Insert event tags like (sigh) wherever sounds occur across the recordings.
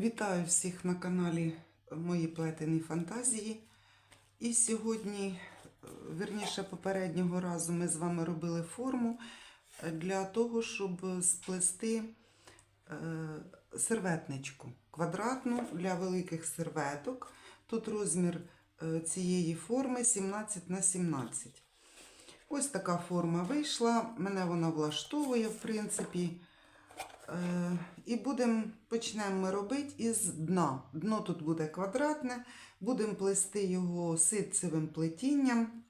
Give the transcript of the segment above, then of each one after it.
Вітаю всіх на каналі Мої плетені фантазії. І сьогодні, е, вірніше попереднього разу, ми з вами робили форму е, для того, щоб сплести е, серветничку квадратну для великих серветок. Тут розмір цієї форми 17 на 17. Ось така форма вийшла. Мене вона влаштовує, в принципі. Е, І будемо почнемо ми робити із дна. Дно тут буде квадратне, будемо плести його ситцевим плетінням.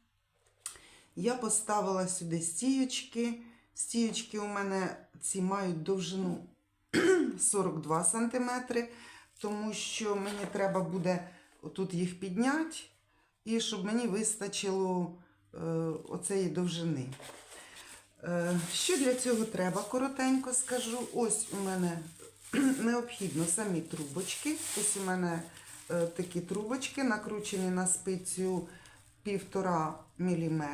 Я поставила сюди стіючки. Стіючки у мене ці мають довжину (clears throat) 42 см, тому що мені треба буде тут їх підняти, і щоб мені вистачило е, оцеї довжини. Е, Що для цього треба, коротенько скажу. Ось у мене (clears throat) необхідно самі трубочки. Ось у мене е, такі трубочки, накручені на спицю 1,5 мм.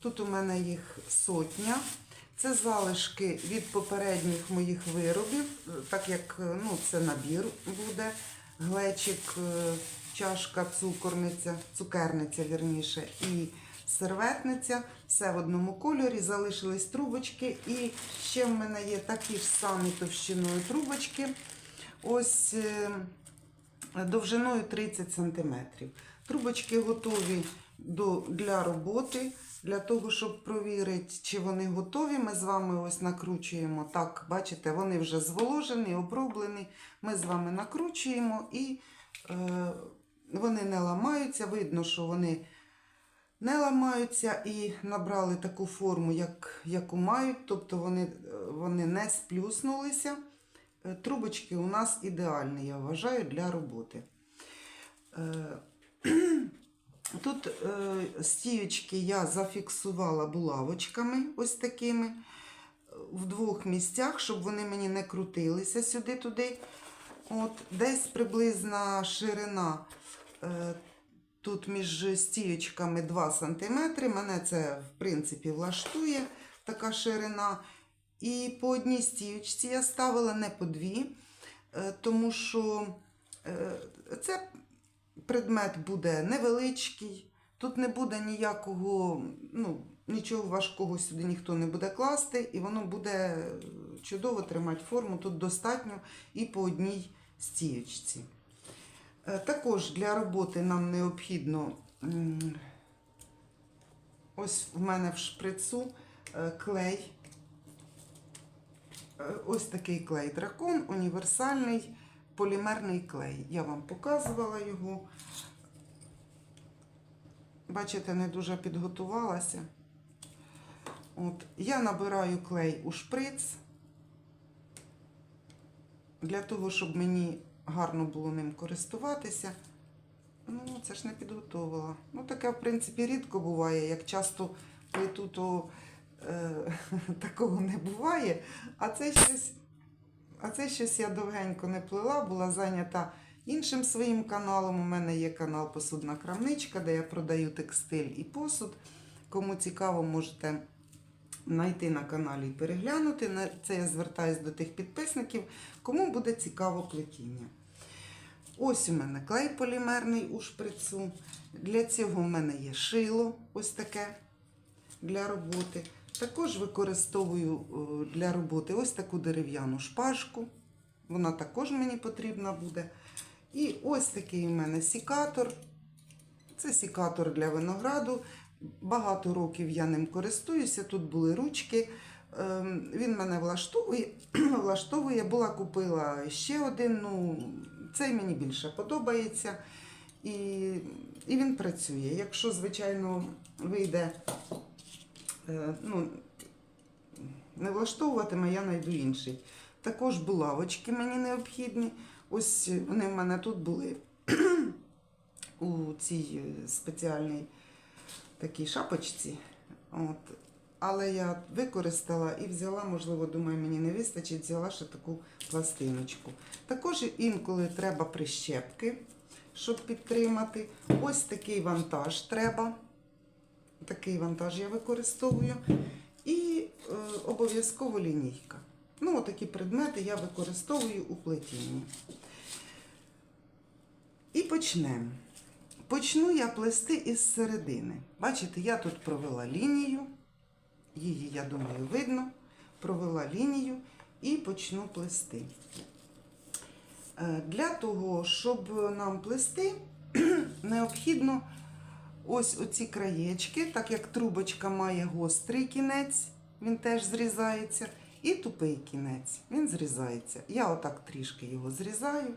Тут у мене їх сотня. Це залишки від попередніх моїх виробів, е, так як ну, це набір буде. Глечик, чашка, цукорниця, цукерниця, вірніше, і серветниця. Все в одному кольорі, залишились трубочки. І ще в мене є такі ж самі товщиною трубочки. Ось е, довжиною 30 см. Трубочки готові до, для роботи. Для того, щоб провірити, чи вони готові, ми з вами ось накручуємо. Так, бачите, вони вже зволожені, оброблені. Ми з вами накручуємо і е, вони не ламаються. Видно, що вони не ламаються і набрали таку форму, як, яку мають, тобто вони, вони не сплюснулися. Е, Трубочки у нас ідеальні, я вважаю, для роботи. Е, (clears throat) Тут е, стіючки я зафіксувала булавочками ось такими в двох місцях, щоб вони мені не крутилися сюди-туди. От, Десь приблизна ширина тут між стіючками 2 см. Мене це, в принципі, влаштує така ширина. І по одній стіючці я ставила не по дві, е, тому що е, це предмет буде невеличкий, тут не буде ніякого, ну, нічого важкого сюди ніхто не буде класти, і воно буде чудово тримати форму. Тут достатньо і по одній стіючці. Е, Також для роботи нам необхідно ось в мене в шприцу е, клей. Е, Ось такий клей дракон, універсальний полімерний клей. Я вам показувала його. Бачите, не дуже підготувалася. От, я набираю клей у шприц для того, щоб мені гарно було ним користуватися. Ну, це ж не підготовила. Ну, таке, в принципі, рідко буває. Як часто плету, то е, (laughs) такого не буває. А це щось. А це щось я довгенько не плела, була зайнята іншим своїм каналом. У мене є канал Посудна крамничка, де я продаю текстиль і посуд. Кому цікаво, можете знайти на каналі і переглянути. Це я звертаюся до тих підписників, кому буде цікаво плетіння. Ось у мене клей полімерний у шприцу. Для цього в мене є шило, ось таке для роботи. Також використовую е, для роботи ось таку дерев'яну шпажку. Вона також мені потрібна буде. І ось такий у мене сікатор. Це сікатор для винограду. Багато років я ним користуюся. Тут були ручки. Ем, Він мене влаштовує. (clears throat) Була купила ще один. Ну, цей мені більше подобається. І, і він працює. Якщо, звичайно, вийде е, ну, не влаштовуватиме, я знайду інший. Також булавочки мені необхідні. Ось вони в мене тут були (clears throat) у цій е, спеціальній такій шапочці. От. Але я використала і взяла, можливо, думаю, мені не вистачить, взяла ще таку пластиночку. Також інколи треба прищепки, щоб підтримати. Ось такий вантаж треба. Такий вантаж я використовую. І е, обов'язково лінійка. Ну, такі предмети я використовую у плетінні. І почнемо. Почну я плести із середини. Бачите, я тут провела лінію, її, я думаю, видно. Провела лінію і почну плести. Е, Для того, щоб нам плести, (clears throat) необхідно ось оці краєчки, так як трубочка має гострий кінець, він теж зрізається, і тупий кінець, він зрізається. Я отак трішки його зрізаю.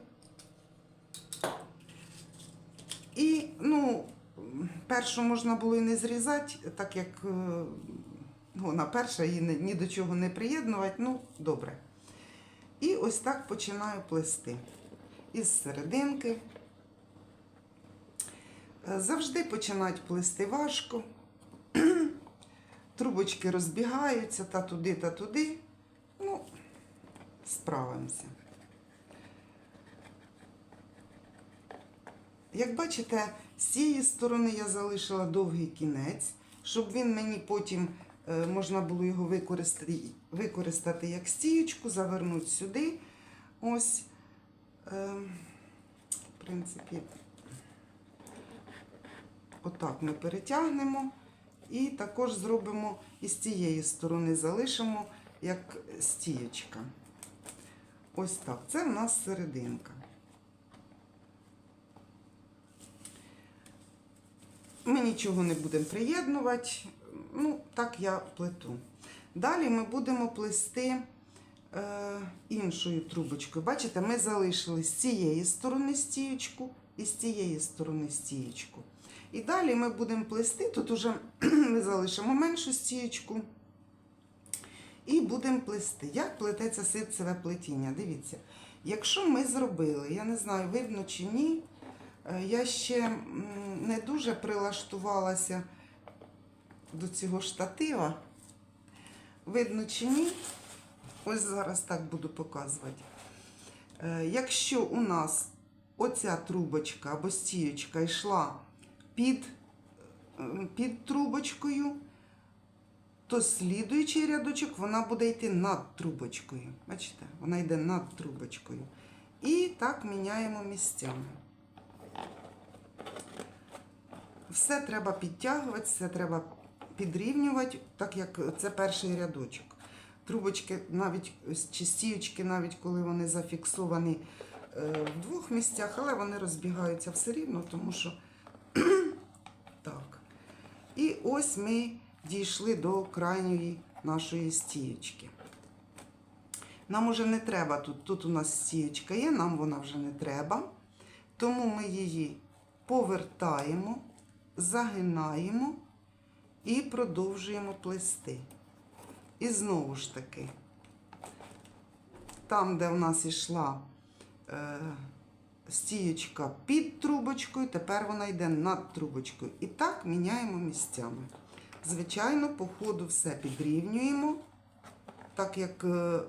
І, ну, першу можна було і не зрізати, так як е, вона перша, її ні, ні до чого не приєднувати, ну, добре. І ось так починаю плести. Із серединки. Е, Завжди починають плести важко. (clears throat) Трубочки розбігаються та туди, та туди. Ну, справимося. Як бачите, з цієї сторони я залишила довгий кінець, щоб він мені потім можна було його використати, використати як стіючку, завернути сюди. Ось, е, в принципі, отак ми перетягнемо. І також зробимо і з цієї сторони залишимо як стієчка. Ось так. Це в нас серединка. Ми нічого не будемо приєднувати. Ну, так я плету. Далі ми будемо плести е, іншою трубочкою. Бачите, ми залишили з цієї сторони стієчку і з цієї сторони стієчку. І далі ми будемо плести. Тут уже (clears throat) ми залишимо меншу стієчку. І будемо плести. Як плететься ситцеве плетіння? Дивіться, якщо ми зробили, я не знаю, видно чи ні, е, я ще не дуже прилаштувалася до цього штатива. Видно чи ні? Ось зараз так буду показувати. Е, Якщо у нас оця трубочка або стіючка йшла під, е, під трубочкою, то слідуючий рядочок вона буде йти над трубочкою. Бачите, вона йде над трубочкою. І так міняємо місцями. Все треба підтягувати, все треба підрівнювати, так як це перший рядочок. Трубочки, навіть чи стіючки, навіть коли вони зафіксовані е, в двох місцях, але вони розбігаються все рівно, тому що (clears throat) так. І ось ми дійшли до крайньої нашої стієчки. Нам уже не треба тут. Тут у нас стієчка є, нам вона вже не треба. Тому ми її повертаємо, загинаємо і продовжуємо плести. І знову ж таки, там, де в нас йшла е, стієчка під трубочкою, тепер вона йде над трубочкою. І так міняємо місцями. Звичайно, по ходу все підрівнюємо, так як е,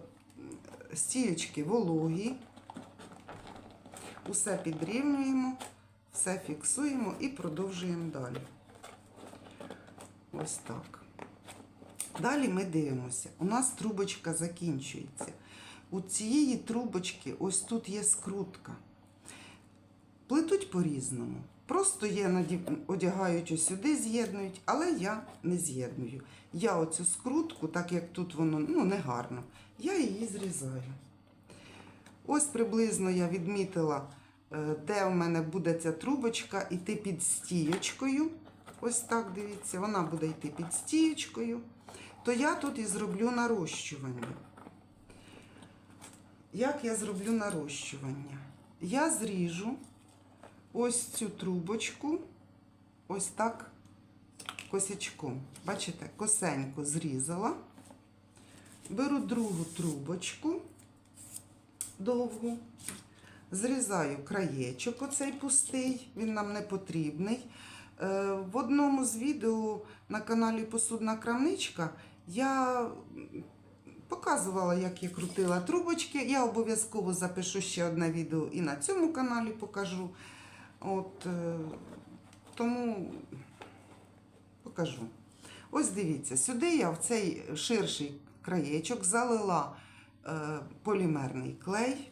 стієчки вологі. Усе підрівнюємо, все фіксуємо і продовжуємо далі. Ось так. Далі ми дивимося. У нас трубочка закінчується. У цієї трубочки ось тут є скрутка. Плетуть по-різному. Просто є, одягають сюди, з'єднують, але я не з'єдную. Я оцю скрутку, так як тут воно ну, не гарно, я її зрізаю. Ось приблизно я відмітила, е, де в мене буде ця трубочка йти під стієчкою. Ось так, дивіться, вона буде йти під стієчкою. То я тут і зроблю нарощування. Як я зроблю нарощування? Я зріжу ось цю трубочку, ось так косячком. Бачите, косенько зрізала. Беру другу трубочку довгу, зрізаю краєчок, оцей пустий, він нам не потрібний. Е, В одному з відео на каналі Посудна крамничка я показувала, як я крутила трубочки. Я обов'язково запишу ще одне відео і на цьому каналі покажу. От, е, тому покажу. Ось дивіться, сюди я в цей ширший краєчок залила е, полімерний клей.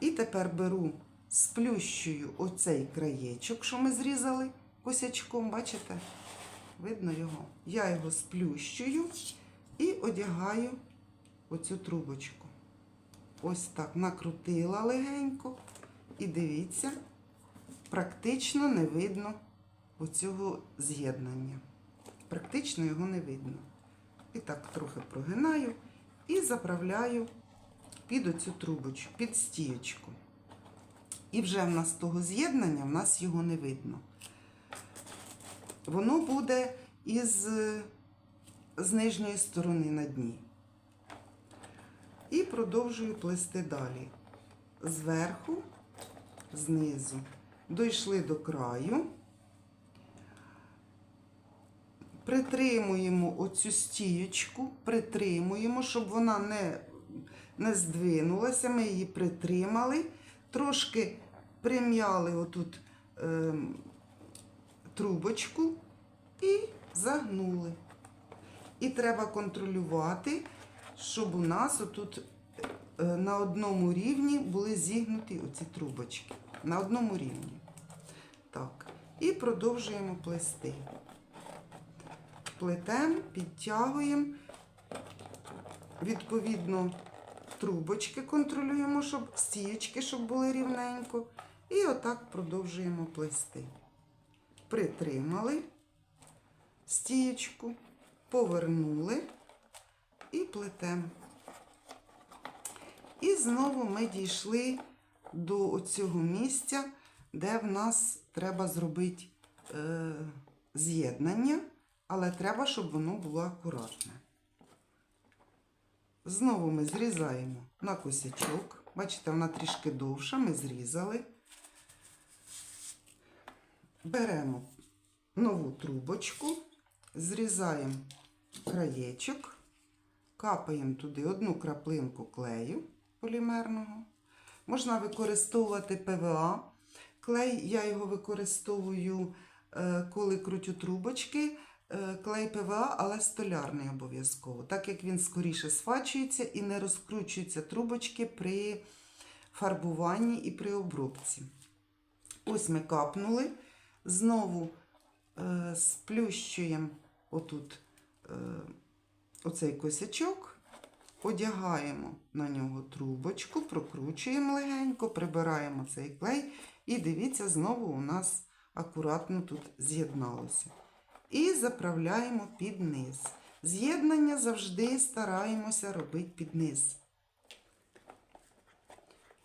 І тепер беру сплющую оцей краєчок, що ми зрізали косячком, бачите? Видно його? Я його сплющую і одягаю оцю трубочку. Ось так накрутила легенько. І дивіться, практично не видно оцього з'єднання. Практично його не видно. І так трохи прогинаю і заправляю під оцю трубочку, під стіючку. І вже в нас того з'єднання, в нас його не видно. Воно буде із е, з нижньої сторони на дні. І продовжую плести далі. Зверху, знизу. Дійшли до краю. Притримуємо оцю стіючку, притримуємо, щоб вона не, не здвинулася. Ми її притримали, трошки прим'яли отут ем, трубочку і загнули. І треба контролювати, щоб у нас отут е, на одному рівні були зігнуті оці трубочки. На одному рівні. Так. І продовжуємо плести. Плетемо, підтягуємо. Відповідно, трубочки контролюємо, щоб стіючки, щоб були рівненько. І отак продовжуємо плести. Притримали стієчку, повернули і плетемо. І знову ми дійшли до цього місця, де в нас треба зробити е, з'єднання, але треба, щоб воно було акуратне. Знову ми зрізаємо на косячок. Бачите, вона трішки довша, ми зрізали. Беремо нову трубочку, зрізаємо краєчок, капаємо туди одну краплинку клею полімерного. Можна використовувати ПВА. Клей, я його використовую, е, коли крутю трубочки. Е, Клей ПВА, але столярний обов'язково, так як він скоріше сфачується і не розкручуються трубочки при фарбуванні і при обробці. Ось ми капнули. Знову е, сплющуємо отут е, оцей косячок, одягаємо на нього трубочку, прокручуємо легенько, прибираємо цей клей, і дивіться, знову у нас акуратно тут з'єдналося. І заправляємо під низ. З'єднання завжди стараємося робити під низ.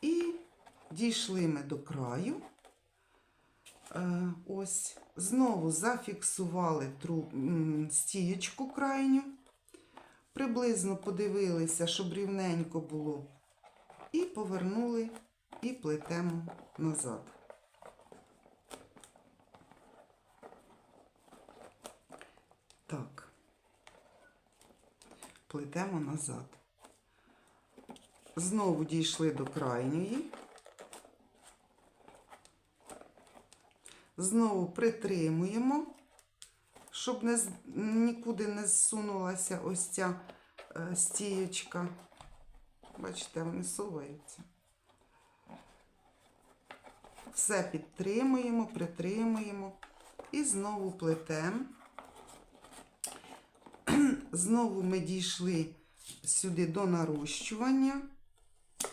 І дійшли ми до краю. Е, Ось, знову зафіксували тру... стієчку крайню. Приблизно подивилися, щоб рівненько було. І повернули і плетемо назад. Так. Плетемо назад. Знову дійшли до крайньої. Знову притримуємо, щоб не, нікуди не зсунулася ось ця е, стієчка. Бачите, вони суваються. Все підтримуємо, притримуємо і знову плетемо. (clears throat) Знову ми дійшли сюди до нарощування.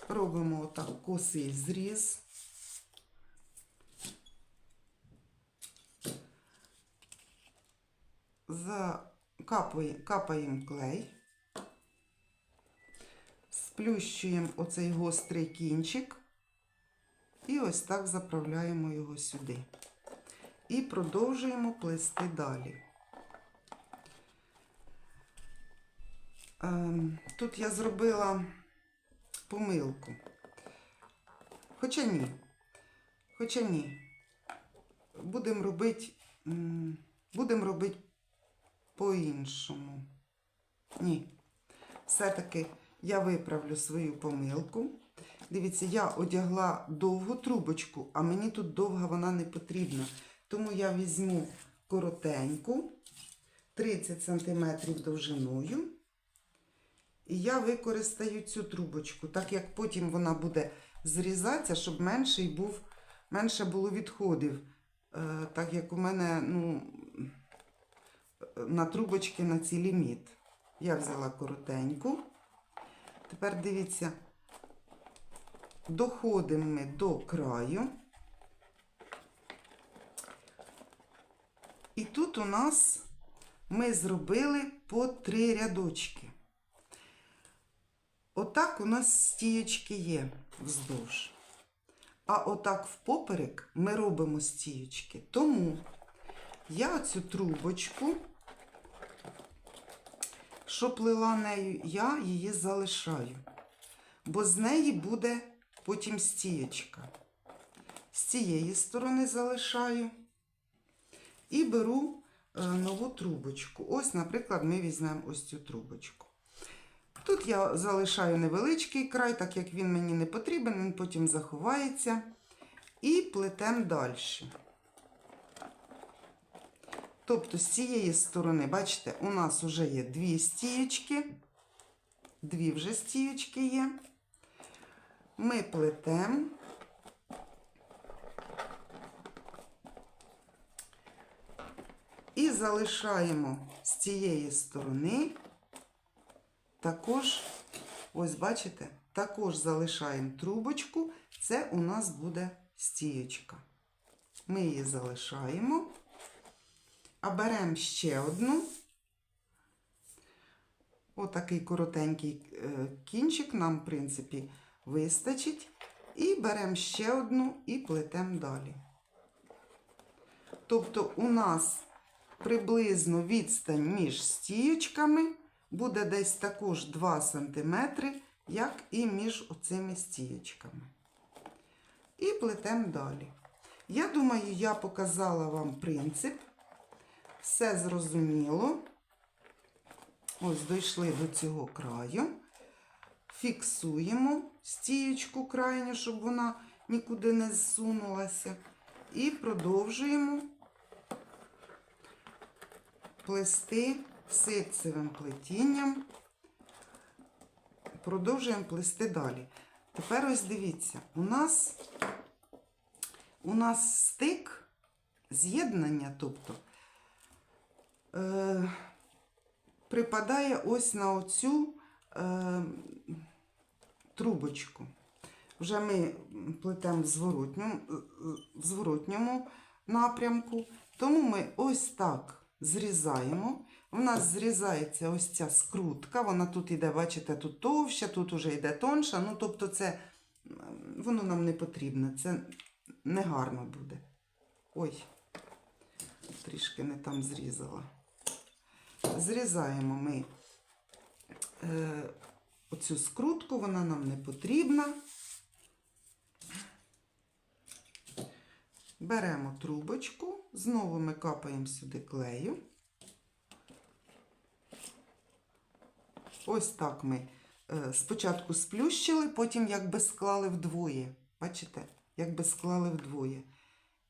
Робимо отак косий зріз. Капаємо клей. Сплющуємо оцей гострий кінчик. І ось так заправляємо його сюди. І продовжуємо плести далі. Ем, Тут я зробила помилку. Хоча ні. Хоча ні. Будемо робити, будемо робити по-іншому. Ні. Все-таки я виправлю свою помилку.Дивіться, я одягла довгу трубочку, а мені тут довга вона не потрібна. Тому я візьму коротеньку, 30 см довжиною. І я використаю цю трубочку, так як потім вона буде зрізатися, щоб менший був, менше було відходів. Е, так як у мене ну, на трубочки на ці ліміт. Я взяла коротеньку. Тепер дивіться, доходимо ми до краю. І тут у нас ми зробили по три рядочки. Отак у нас стієчки є вздовж. А отак впоперек ми робимо стієчки. Тому я цю трубочку, що плела нею, я її залишаю. Бо з неї буде потім стієчка. З цієї сторони залишаю і беру е, нову трубочку. Ось, наприклад, ми візьмемо ось цю трубочку. Тут я залишаю невеличкий край, так як він мені не потрібен, він потім заховається. І плетемо далі. Тобто з цієї сторони, бачите, у нас вже є дві стієчки, дві вже стієчки є. Ми плетемо. І залишаємо з цієї сторони також, ось бачите, також залишаємо трубочку, це у нас буде стієчка. Ми її залишаємо, а беремо ще одну. Отакий коротенький е, кінчик нам, в принципі, вистачить. І беремо ще одну і плетемо далі. Тобто у нас приблизно відстань між стієчками буде десь також 2 см, як і між оцими стієчками. І плетемо далі. Я думаю, я показала вам принцип. Все зрозуміло. Ось дійшли до цього краю. Фіксуємо стієчку крайню, щоб вона нікуди не зсунулася. І продовжуємо плести ситцевим плетінням. Продовжуємо плести далі. Тепер ось дивіться, у нас, у нас стик з'єднання, тобто е, припадає ось на оцю е, трубочку. Вже ми плетемо в зворотньому, в зворотньому напрямку, тому ми ось так зрізаємо. У нас зрізається ось ця скрутка, вона тут йде, бачите, тут товща, тут уже йде тонша. Ну, тобто, це воно нам не потрібно, це не гарно буде. Ой, трішки не там зрізала. Зрізаємо ми е, оцю скрутку, вона нам не потрібна. Беремо трубочку, знову ми капаємо сюди клею. Ось так ми е, спочатку сплющили, потім якби склали вдвоє. Бачите? Якби склали вдвоє.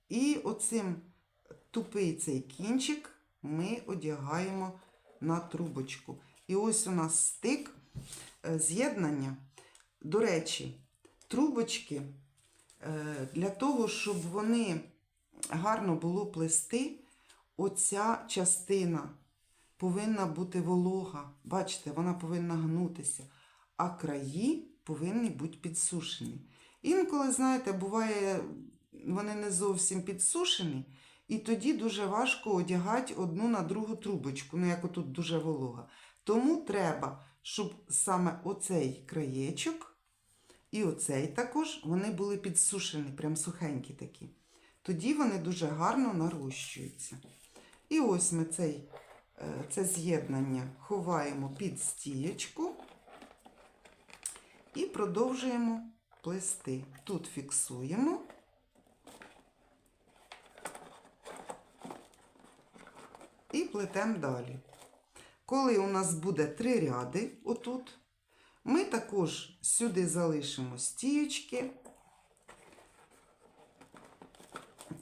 І оцим тупий цей кінчик ми одягаємо на трубочку. І ось у нас стик е, з'єднання. До речі, трубочки е, для того, щоб вони гарно було плести, оця частина повинна бути волога. Бачите, вона повинна гнутися, а краї повинні бути підсушені. Інколи, знаєте, буває, вони не зовсім підсушені, і тоді дуже важко одягати одну на другу трубочку, ну як отут дуже волога. Тому треба, щоб саме оцей краєчок і оцей також вони були підсушені, прям сухенькі такі. Тоді вони дуже гарно нарощуються. І ось ми цей, е, це з'єднання ховаємо під стієчку і продовжуємо плести. Тут фіксуємо. І плетемо далі. Коли у нас буде три ряди, отут, ми також сюди залишимо стієчки.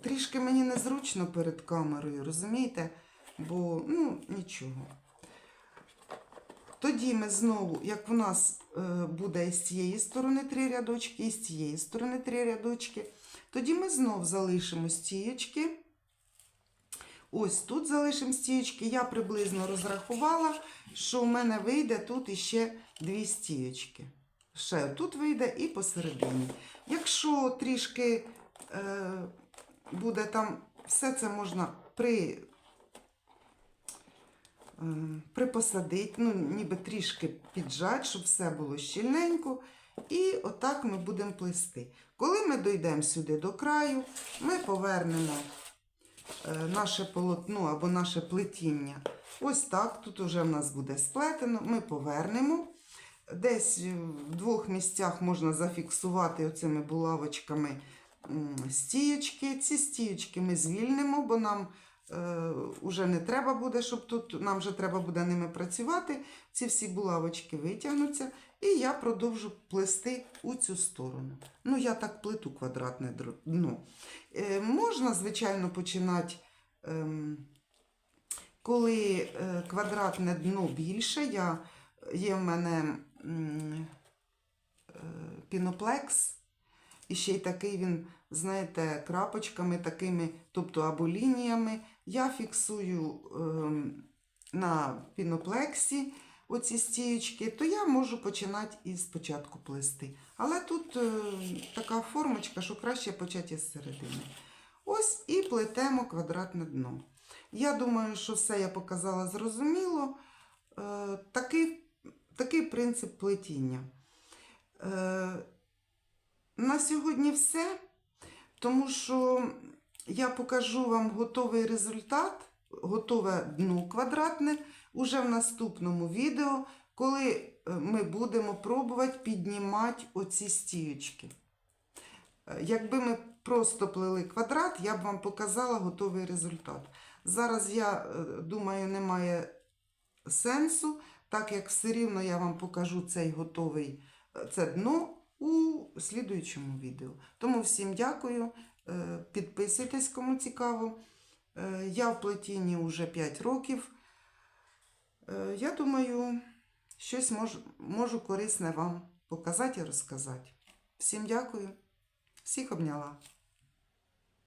Трішки мені незручно перед камерою, розумієте? Бо, ну, нічого. Тоді ми знову, як в нас е, буде з цієї сторони три рядочки, і з цієї сторони три рядочки, тоді ми знов залишимо стієчки. Ось тут залишимо стієчки. Я приблизно розрахувала, що в мене вийде тут іще дві стієчки. Ще тут вийде і посередині. Якщо трішки е, буде там, все це можна при, е, припосадити, ну, ніби трішки піджати, щоб все було щільненько. І отак ми будемо плести. Коли ми дійдемо сюди до краю, ми повернемо наше полотно або наше плетіння. Ось так. Тут вже в нас буде сплетено. Ми повернемо. Десь в двох місцях можна зафіксувати оцими булавочками м, стієчки. Ці стієчки ми звільнимо, бо нам е, уже не треба буде, щоб тут нам вже треба буде ними працювати. Ці всі булавочки витягнуться, і я продовжу плести у цю сторону. Ну, я так плету квадратне дно. Е, можна, звичайно, починати. ем, коли е, квадратне дно більше, я, є в мене е, піноплекс, і ще й такий він, знаєте, крапочками такими, тобто або лініями. Я фіксую ем, на піноплексі оці стіючки, то я можу починати із початку плести. Але тут е, така формочка, що краще почати із середини. Ось і плетемо квадратне дно. Я думаю, що все я показала зрозуміло. Е, такий, такий принцип плетіння. Е, на сьогодні все, тому що я покажу вам готовий результат, готове дно квадратне уже в наступному відео, коли е, ми будемо пробувати піднімати оці стіючки. Е, Якби ми просто плели квадрат, я б вам показала готовий результат. Зараз я е, думаю, немає сенсу, так як все рівно я вам покажу цей готовий це дно у слідуючому відео. Тому всім дякую. Е, Підписуйтесь, кому цікаво. Е, Я в плетінні вже 5 років. Е, Я думаю, щось можу, можу корисне вам показати і розказати. Всім дякую. Всіх обняла.